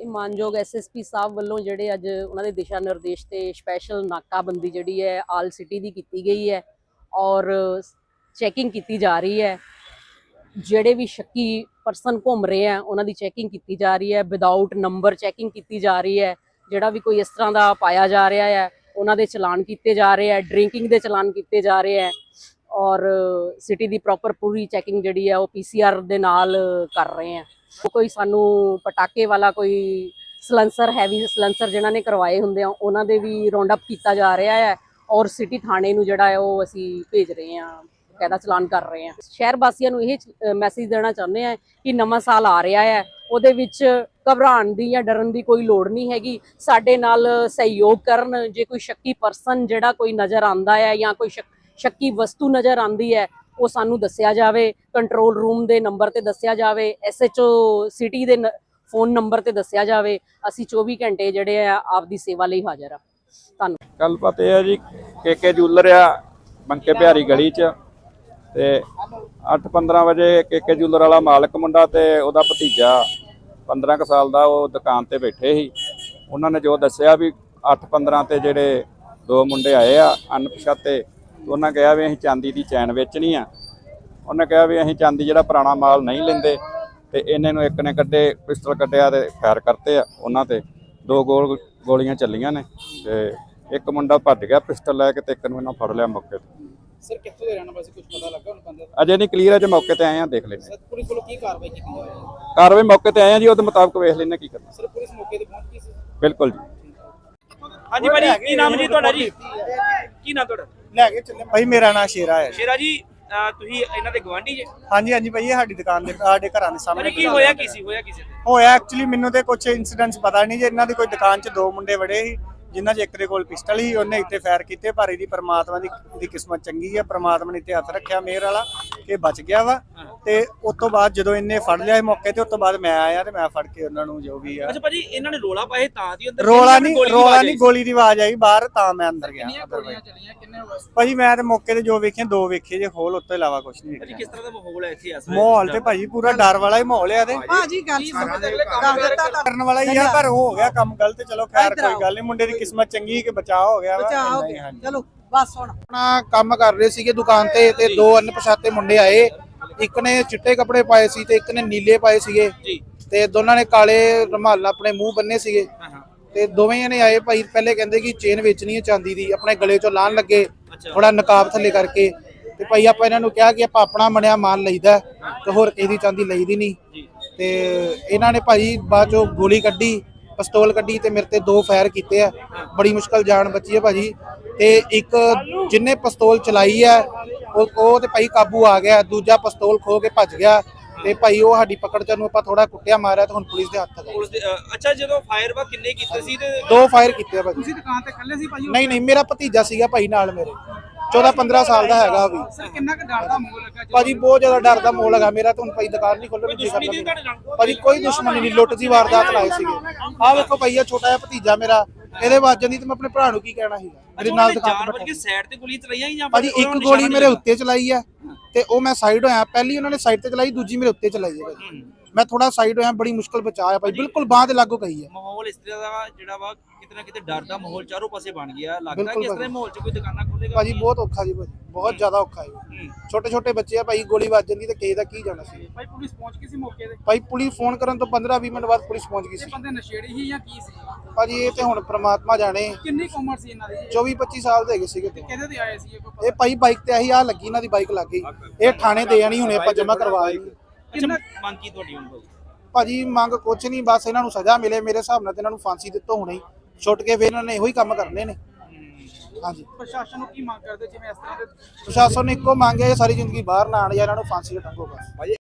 ਇਹ ਮਾਨਯੋਗ ਐਸਐਸਪੀ ਸਾਹਿਬ ਵੱਲੋਂ ਜਿਹੜੇ ਅੱਜ ਉਹਨਾਂ ਦੇ ਦਿਸ਼ਾ ਨਿਰਦੇਸ਼ ਤੇ ਸਪੈਸ਼ਲ ਨਾਕਾਬੰਦੀ ਜਿਹੜੀ ਹੈ, ਆਲ ਸਿਟੀ ਦੀ ਕੀਤੀ ਗਈ ਹੈ ਔਰ ਚੈਕਿੰਗ ਕੀਤੀ ਜਾ ਰਹੀ ਹੈ। ਜਿਹੜੇ ਵੀ ਸ਼ੱਕੀ ਪਰਸਨ ਘੁੰਮ ਰਹੇ ਆ ਉਹਨਾਂ ਦੀ ਚੈਕਿੰਗ ਕੀਤੀ ਜਾ ਰਹੀ ਹੈ। ਵਿਦਆਊਟ ਨੰਬਰ ਚੈਕਿੰਗ ਕੀਤੀ ਜਾ ਰਹੀ ਹੈ। ਜਿਹੜਾ ਵੀ ਕੋਈ ਇਸ ਤਰ੍ਹਾਂ ਦਾ ਪਾਇਆ ਜਾ ਰਿਹਾ ਹੈ, ਉਹਨਾਂ ਦੇ ਚਲਾਨ ਕੀਤੇ ਜਾ ਰਹੇ ਆ ਡਰਿੰਕਿੰਗ ਦੇ ਚਲਾਨ ਕੀਤੇ ਜਾ ਰਹੇ ਆ ਔਰ ਸਿਟੀ ਦੀ ਪ੍ਰੋਪਰ ਪੂਰੀ ਚੈਕਿੰਗ ਜਿਹੜੀ ਹੈ, ਉਹ ਪੀਸੀਆਰ ਦੇ ਨਾਲ ਕਰ ਰਹੇ ਆ ਕੋਈ ਸਾਨੂੰ ਪਟਾਕੇ ਵਾਲਾ ਕੋਈ ਸਲੈਂਸਰ ਹੈਵੀ ਸਲੈਂਸਰ ਜਿਨ੍ਹਾਂ ਨੇ ਕਰਵਾਏ ਹੁੰਦੇ ਆ, ਉਹਨਾਂ ਦੇ ਵੀ ਰਾਉਂਡ ਅਪ ਕੀਤਾ ਜਾ ਰਿਹਾ ਹੈ ਔਰ ਸਿਟੀ ਥਾਣੇ ਨੂੰ ਜਿਹੜਾ ਹੈ ਉਹ ਅਸੀਂ ਭੇਜ ਰਹੇ ਹਾਂ ਕਾਇਦਾ ਚਲਾਨ ਕਰ ਰਹੇ ਹਾਂ। ਸ਼ਹਿਰ ਵਾਸੀਆਂ ਨੂੰ ਇਹ ਮੈਸੇਜ ਦੇਣਾ ਚਾਹੁੰਦੇ ਆ ਕਿ ਨਵਾਂ ਸਾਲ ਆ ਰਿਹਾ ਹੈ, ਉਹਦੇ ਵਿੱਚ ਘਬਰਾਉਣ ਦੀ ਜਾਂ ਡਰਨ ਦੀ ਕੋਈ ਲੋੜ ਨਹੀਂ ਹੈਗੀ। ਸਾਡੇ ਨਾਲ ਸਹਿਯੋਗ ਕਰਨ, ਜੇ ਕੋਈ ਸ਼ੱਕੀ ਪਰਸਨ ਜਿਹੜਾ ਕੋਈ ਨਜ਼ਰ ਆਂਦਾ ਹੈ ਜਾਂ ਕੋਈ ਸ਼ੱਕ- ਸ਼ੱਕੀ ਵਸਤੂ ਨਜ਼ਰ ਆਂਦੀ ਹੈ ਉਹ ਸਾਨੂੰ ਦੱਸਿਆ ਜਾਵੇ ਕੰਟਰੋਲ ਰੂਮ ਦੇ ਨੰਬਰ ਤੇ ਦੱਸਿਆ ਜਾਵੇ ਐਸਐਚਓ ਸਿਟੀ ਦੇ ਫੋਨ ਨੰਬਰ ਤੇ ਦੱਸਿਆ ਜਾਵੇ, ਅਸੀਂ 24 ਘੰਟੇ ਜਿਹੜੇ ਆ ਆਪਦੀ ਸੇਵਾ ਲਈ ਹਾਜ਼ਰ ਆ। ਧੰਨਵਾਦ ਗੱਲਬਾਤ ਇਹ ਹੈ ਜੀ, ਕੇਕੇ ਜੂਲਰ ਆ, ਬੰਕੇ ਬਿਹਾਰੀ ਗਲੀ 'ਚ, ਤੇ 8:15 ਵਜੇ ਕੇਕੇ ਜੂਲਰ ਵਾਲਾ ਮਾਲਕ ਮੁੰਡਾ ਤੇ ਉਹਦਾ ਭਤੀਜਾ 15 ਕੁ ਸਾਲ ਦਾ ਉਹ ਦੁਕਾਨ ਤੇ ਬੈਠੇ ਸੀ। ਉਹਨਾਂ ਨੇ ਜੋ ਦੱਸਿਆ ਵੀ 8:15 ਤੇ ਜਿਹੜੇ ਦੋ ਮੁੰਡੇ ਆਏ ਆ, ਅਣਪਛਾਤੇ ਉਹਨਾਂ ਕਿਹਾ ਵੀ ਅਸੀਂ ਚਾਂਦੀ ਦੀ ਚੈਨ ਵੇਚਣੀ ਆ। ਉਹਨੇ ਕਿਹਾ ਵੀ ਅਸੀਂ ਚਾਂਦੀ ਜਿਹੜਾ ਪੁਰਾਣਾ ਮਾਲ ਨਹੀਂ ਲੈਂਦੇ ਤੇ ਇਹਨੇ ਨੂੰ ਇੱਕ ਨੇ ਕੱਢੇ ਪਿਸਟਲ ਕੱਢਿਆ ਤੇ ਫਾਇਰ ਕਰਤੇ ਆ ਉਹਨਾਂ ਤੇ। ਦੋ ਗੋਲ ਗੋਲੀਆਂ ਚੱਲੀਆਂ ਨੇ ਤੇ ਇੱਕ ਮੁੰਡਾ ਭੱਜ ਗਿਆ ਪਿਸਟਲ ਲੈ ਕੇ ਤੇ ਇੱਕ ਨੂੰ ਇਹਨਾਂ ਫੜ ਲਿਆ ਮੌਕੇ ਤੇ। ਸਰ ਕਿੱਥੋਂ ਦੇ ਰਹਿਣ ਵਾਲੇ ਕੁਝ ਪਤਾ ਲੱਗਾ ਹੁਣ ਬੰਦੇ ਦਾ? ਅਜੇ ਨਹੀਂ ਕਲੀਅਰ ਹੈ ਜੇ ਮੌਕੇ ਤੇ ਆਏ ਆ ਦੇਖ ਲੈਂਦੇ ਸਰ ਪੁਲਿਸ ਵੱਲੋਂ ਕੀ ਕਾਰਵਾਈ ਕੀਤੀ ਜਾ ਰਹੀ ਹੈ? ਕਾਰਵਾਈ ਮੌਕੇ ਤੇ ਆਏ ਆ ਜੀ ਉਹਦੇ ਮੁਤਾਬਕ ਵੇਖ ਲੈਂਦੇ ਕੀ ਕਰਨਾ। ਸਰ ਪੁਲਿਸ ਮੌਕੇ ਤੇ ਪਹੁੰਚ ਗਈ ਸੀ? ਬਿਲਕੁਲ ਜੀ। ਹਾਂਜੀ ਭਾਜੀ ਕੀ ਨਾਮ ਜੀ ਤੁਹਾਡਾ ਜੀ? ਕੀ ਨਾਮ ਤੁਹਾਡਾ? ਲੈ ਕੇ ਚੱਲੇ। ਭਾਈ ਮੇਰਾ ਨਾਮ ਸ਼ੇਰਾ ਹੈ। ਸ਼ੇਰਾ ਜੀ ਅਹ ਤੁਸੀਂ ਇਹਨਾਂ ਦੇ ਗਵਾਂਢੀ ਜੇ? ਹਾਂਜੀ ਹਾਂਜੀ ਭਾਈ ਇਹ ਸਾਡੀ ਦੁਕਾਨ ਦੇ ਸਾਡੇ ਘਰਾਂ ਦੇ ਸਾਹਮਣੇ ਕੀ ਹੋਇਆ ਕੀ ਸੀ? ਹੋਇਆ ਕੀ ਸੀ ਹੋਇਆ ਐਕਚੁਅਲੀ ਮੈਨੂੰ ਤੇ ਕੁਝ ਇਨਸੀਡੈਂਟਸ ਪਤਾ ਨਹੀਂ ਜੇ ਇਹਨਾਂ ਦੀ ਕੋਈ ਦੁਕਾਨ 'ਚ ਦੋ ਮੁੰਡੇ ਵੜੇ ਸੀ ਜਿਨ੍ਹਾਂ 'ਚ ਇੱਕ ਦੇ ਕੋਲ ਪਿਸਟਲ ਸੀ ਉਹਨੇ ਇੱਥੇ ਫਾਇਰ ਕੀਤੇ ਪਰ ਇਹਦੀ ਪ੍ਰਮਾਤਮਾ ਦੀ ਦੀ ਕਿਸਮਤ ਚੰਗੀ ਹੈ ਪ੍ਰਮਾਤਮਾ ਨੇ ਇੱਥੇ ਹੱਥ ਰੱਖਿਆ ਮੇਰ ਵਾਲਾ। ਕਿ ਬਚ ਗਿਆ ਵਾ ਤੇ ਉਸ ਤੋਂ ਬਾਅਦ ਜਦੋਂ ਇਹਨੇ ਫੜ ਲਿਆ ਇਹ ਮੌਕੇ ਤੇ ਉਸ ਤੋਂ ਬਾਅਦ ਮੈਂ ਆਇਆ ਤੇ ਮੈਂ ਫੜ ਕੇ ਉਹਨਾਂ ਨੂੰ ਜੋ ਵੀ ਆ। ਅੱਛਾ ਭਾਜੀ ਇਹਨਾਂ ਨੇ ਰੋਲਾ ਪਾਏ ਤਾਂ ਦੀ ਅੰਦਰ? ਰੋਲਾ ਨਹੀਂ ਰੋਲਾ ਨਹੀਂ? ਗੋਲੀ ਦੀ ਆਵਾਜ਼ ਆਈ ਬਾਹਰ ਤਾਂ ਮੈਂ ਅੰਦਰ ਗਿਆ। ਚੱਲੀਆਂ ਕਿੰਨੇ ਭਾਜੀ ਮੈਂ ਤੇ ਮੌਕੇ ਤੇ ਜੋ ਵੇਖੇ ਦੋ ਵੇਖੇ ਜੇ ਖੋਲ ਉੱਤੇ ਇਲਾਵਾ ਕੁਝ ਨਹੀਂ ਭਾਜੀ ਵੇਖਿਆ। ਕਿਸ ਤਰ੍ਹਾਂ ਦਾ ਮਾਹੌਲ ਹੈ ਇੱਥੇ ਇਸ ਵੇਲੇ? ਮਾਹੌਲ ਤੇ ਭਾਜੀ ਪੂਰਾ ਡਰ ਵਾਲਾ ਹੀ ਮਾਹੌਲ ਆ ਤੇ। ਭਾਜੀ ਗੱਲ ਸੁਣ। ਸਮਝ ਅਗਲੇ ਕੰਮ ਦੱਸ ਦਿੱਤਾ ਤਾਂ ਕਰਨ ਵਾਲਾ ਹੀ ਆ ਪਰ ਹੋ ਗਿਆ ਕੰਮ ਗਲਤ ਚਲੋ ਖੈਰ ਕੋਈ। ਗੱਲ ਨਹੀਂ ਮੁੰਡੇ ਦੀ ਕਿਸਮਤ ਚੰਗੀ ਕਿ ਬਚਾਅ ਹੋ ਗਿਆ ਵਾ। ਬਚਾ ਹੋ ਇੰਨਾ ਹੀ, ਗਿਆ। ਹਾਂਜੀ। ਚਲੋ ਬਸ ਹੁਣ ਆਪਣਾ ਕੰਮ ਕਰ ਰਹੇ ਸੀਗੇ ਦੁਕਾਨ ਤੇ ਤੇ ਦੋ ਅਣਪਛਾਤੇ ਮੁੰਡੇ ਆਏ। ਇੱਕ ਨੇ ਚਿੱਟੇ ਕੱਪੜੇ ਪਾਏ ਸੀ ਤੇ ਇੱਕ ਨੇ ਨੀਲੇ ਪਾਏ ਸੀਗੇ। ਜੀ। ਤੇ ਦੋਨਾਂ ਨੇ ਕਾਲੇ ਰੁਮਾਲ ਆਪਣੇ ਮੂੰਹ ਬੰਨੇ ਸੀਗੇ। ਤੇ ਦੋਵੇਂ ਜਣੇ ਆਏ ਭਾਈ ਪਹਿਲੇ ਕਹਿੰਦੇ ਕਿ ਚੇਨ ਵੇਚਣੀ ਹੈ ਚਾਂਦੀ ਦੀ ਆਪਣੇ ਗਲੇ ਚੋਂ ਲਾਣ ਲੱਗੇ। ਥੋੜਾ ਨਕਾਬ ਥੱਲੇ ਕਰਕੇ। ਤੇ ਭਾਈ ਆਪਾਂ ਇਹਨਾਂ ਨੂੰ ਕਿਹਾ ਕਿ ਆਪਾਂ ਆਪਣਾ ਬਣਿਆ ਮਾਲ ਲਈਦਾ ਤੇ ਹੋਰ ਕਿਸੇ ਦੀ ਚਾਂਦੀ ਲਈਦੀ ਨਹੀਂ। ਤੇ ਇਹਨਾਂ ਨੇ ਭਾਈ ਬਾਅਦ ਚੋਂ ਗੋਲੀ ਕੱਢੀ ਪਿਸਤੌਲ ਕੱਢੀ ਤੇ ਮੇਰੇ ਤੇ ਦੋ ਫਾਇਰ ਕੀਤੇ ਆ। ਬੜੀ ਮੁਸ਼ਕਲ ਜਾਨ ਬਚੀ ਹੈ ਭਾਜੀ। ਤੇ ਇੱਕ ਜਿੰਨੇ ਪਿਸਤੌਲ ਚਲਾਈ ਹੈ ਉਹ ਉਹ ਤੇ ਭਾਈ ਕਾਬੂ ਆ ਗਿਆ ਦੂਜਾ ਪਿਸਤੌਲ ਖੋ ਕੇ ਭੱਜ ਗਿਆ ਤੇ ਭਾਈ ਉਹ ਸਾਡੀ ਪਕੜ ਚ ਨੂੰ ਆਪਾਂ ਥੋੜਾ ਕੁੱਟਿਆ ਮਾਰਿਆ ਤੇ ਹੁਣ ਪੁਲਿਸ ਦੇ ਹੱਥ ਪੁਲਿਸ ਦੇ ਅੱਛਾ ਜਦੋਂ ਫਾਇਰ ਵਾ ਕਿੰਨੇ ਕੀਤੇ ਸੀ ਤੇ ਦੋ ਫਾਇਰ ਕੀਤੇ ਆ ਭਾਜੀ ਤੁਸੀਂ ਦੁਕਾਨ ਤੇ ਖੱਲੇ ਸੀ ਭਾਈ ਨਹੀਂ ਨਹੀਂ ਮੇਰਾ ਭਤੀਜਾ ਸੀਗਾ ਭਾਈ ਨਾਲ ਮੇਰੇ। 14 15 ਸਾਲ ਦਾ ਹੈਗਾ ਉਹ ਵੀ। ਸਰ ਕਿੰਨਾ ਕੁ ਡਰ ਦਾ ਮਾਹੌਲ ਲੱਗਾ ਜਦੋਂ- ਭਾਜੀ ਬਹੁਤ ਜ਼ਿਆਦਾ ਡਰ ਦਾ ਮੋਲ ਹੈਗਾ। ਮੇਰਾ ਤਾਂ ਹੁਣ ਭਾਈ ਦੁਕਾਨ ਨਹੀਂ ਖੋਲਣ ਦੀ ਦੁਸ਼ਮਣੀ ਦੀ ਤੁਹਾਡੇ ਨਾਲ? ਭਾਜੀ ਕੋਈ ਦੁਸ਼ਮਣੀ ਨਹੀਂ। ਲੁੱਟ ਦੀ ਵਾਰਦਾਤ ਲਾਏ ਸੀਗੇ। ਆਹ ਵੇਖੋ ਭਾਈ ਇਹ ਛੋਟਾ ਜਿਹਾ ਭਤੀਜਾ ਮੇਰਾ। ਇਹਦੇ ਵੱਜ ਜਾਂਦੀ ਤੇ ਮੈਂ ਆਪਣੇ ਭਰਾ ਨੂੰ ਕੀ ਕਹਿਣਾ ਸੀਗਾ? ਮੇਰੇ ਨਾਲ ਦੁਕਾਨ ਤੇ ਬੈਠਾ ਸਾਈਡ ਤੇ ਗੋਲੀ ਚਲਾਈਆਂ ਜਾਂ ਫਿਰ ਭਾਜੀ ਇੱਕ ਗੋਲੀ ਮੇਰੇ ਉੱਤੇ ਚਲਾਈ ਹੈ ਤੇ ਉਹ ਮੈਂ ਸਾਈਡ ਹੋਇਆ ਪਹਿਲੀ ਉਹਨਾਂ ਨੇ ਸਾਈਡ ਤੇ ਚਲਾਈ ਦੂਜੀ ਮੇਰੇ ਉੱਤੇ ਚਲਾਈ ਹੈ ਭਾਜੀ। ਮੈਂ ਥੋੜਾ ਸਾਈਡ ਹੋਇਆ ਬੜੀ ਮੁਸ਼ਕਲ ਬਚਾਇਆ ਭਾਈ ਬਿਲਕੁਲ ਬਾਹ ਦੇ ਲਾਗੂ ਗਈ ਹੈ ਮਾਹੌਲ ਇਸ ਤਰ੍ਹਾਂ ਦਾ ਜਿਹੜਾ ਵਾ ਕਿਤੇ ਨਾ ਕਿਤੇ ਡਰ ਦਾ ਮਾਹੌਲ ਚਾਰੋਂ ਪਾਸੇ ਬਣ ਗਿਆ। ਲੱਗਦਾ ਬਿਲਕੁਲ ਕਿ ਇਸ ਤਰ੍ਹਾਂ ਦੇ ਮਾਹੌਲ 'ਚ ਕੋਈ ਦੁਕਾਨਾਂ ਖੋਲੇਗਾ ਭਾਜੀ ਬਹੁਤ ਔਖਾ ਜੀ ਭਾਜੀ ਬਹੁਤ ਜ਼ਿਆਦਾ ਔਖਾ ਹੈ। ਛੋਟੇ ਛੋਟੇ ਬੱਚੇ ਆ ਭਾਈ ਗੋਲੀ ਵੱਜ ਜਾਂਦੀ ਤੇ ਕਿਸੇ ਦਾ ਕੀ ਜਾਣਾ ਸੀ? ਭਾਈ ਪੁਲਿਸ ਪਹੁੰਚ ਗਈ ਸੀ ਮੌਕੇ ਤੇ? ਭਾਈ ਪੁਲਿਸ ਫੋਨ ਕਰਨ ਤੋਂ 15-20 ਮਿੰਟ ਬਾਅਦ ਪੁਲਿਸ ਪਹੁੰਚ ਗਈ ਇਹ ਸੀ। ਬੰਦੇ ਨਸ਼ੇੜੀ ਸੀ ਜਾਂ ਕੀ ਸੀ? ਭਾਜੀ ਇਹ ਤੇ ਹੁਣ ਪ੍ਰਮਾਤਮਾ ਜਾਣੇ। ਕਿੰਨੀ ਕੁ ਉਮਰ ਸੀ ਇਹਨਾਂ ਦੀ? 24-25 ਸਾਲ ਦੇ ਹੈਗੇ ਸੀਗੇ। ਤੇ ਕਿਹਦੇ ਤੇ ਆਏ ਸੀ ਇਹ ਕੋਈ ਪਤਾ? ਇਹ ਭਾਈ ਬਾਈਕ ਤੇ ਆਹੀ ਆ ਲੱਗੀ ਇਹਨਾਂ ਦੀ ਬਾਈਕ ਲੱਗ ਗਈ। ਇਹ ਥਾਣੇ ਦੇ ਆਣੀ ਹੁਣੇ ਆਪਾਂ ਜਮ੍ਹਾਂ ਕਰਵਾ ਆਏ ਅੱਛਾ ਮੰਗ ਕੀ ਤੁਹਾਡੀ ਹੁਣ ਭਾਈ ਭਾਜੀ ਮੰਗ ਕੁਛ ਨਹੀਂ ਬਸ ਇਹਨਾਂ ਨੂੰ ਸਜ਼ਾ ਮਿਲੇ ਮੇਰੇ ਹਿਸਾਬ ਨਾਲ ਤੇ ਇਹਨਾਂ ਨੂੰ ਫਾਂਸੀ ਦਿੱਤੋ ਹੁਣੇ ਹੀ। ਛੁੱਟ ਕੇ ਫਿਰ ਇਹਨਾਂ ਨੇ ਇਹੋ ਹੀ ਕੰਮ ਕਰਨੇ ਨੇ। ਹਾਂਜੀ। ਪ੍ਰਸ਼ਾਸਨ ਨੂੰ ਕੀ ਮੰਗ ਕਰਦੇ? ਜਿਵੇਂ ਇਸ ਤਰ੍ਹਾਂ ਦੇ ਪ੍ਰਸ਼ਾਸਨ ਨੇ ਇੱਕੋ ਮੰਗ ਹੈ ਇਹ ਸਾਰੀ ਜ਼ਿੰਦਗੀ ਬਾਹਰ ਨਾ ਆਣ ਜਾਂ ਇਹਨਾਂ ਨੂੰ ਫਾਂਸੀ ਤੇ ਟੰਗੋ ਬਸ।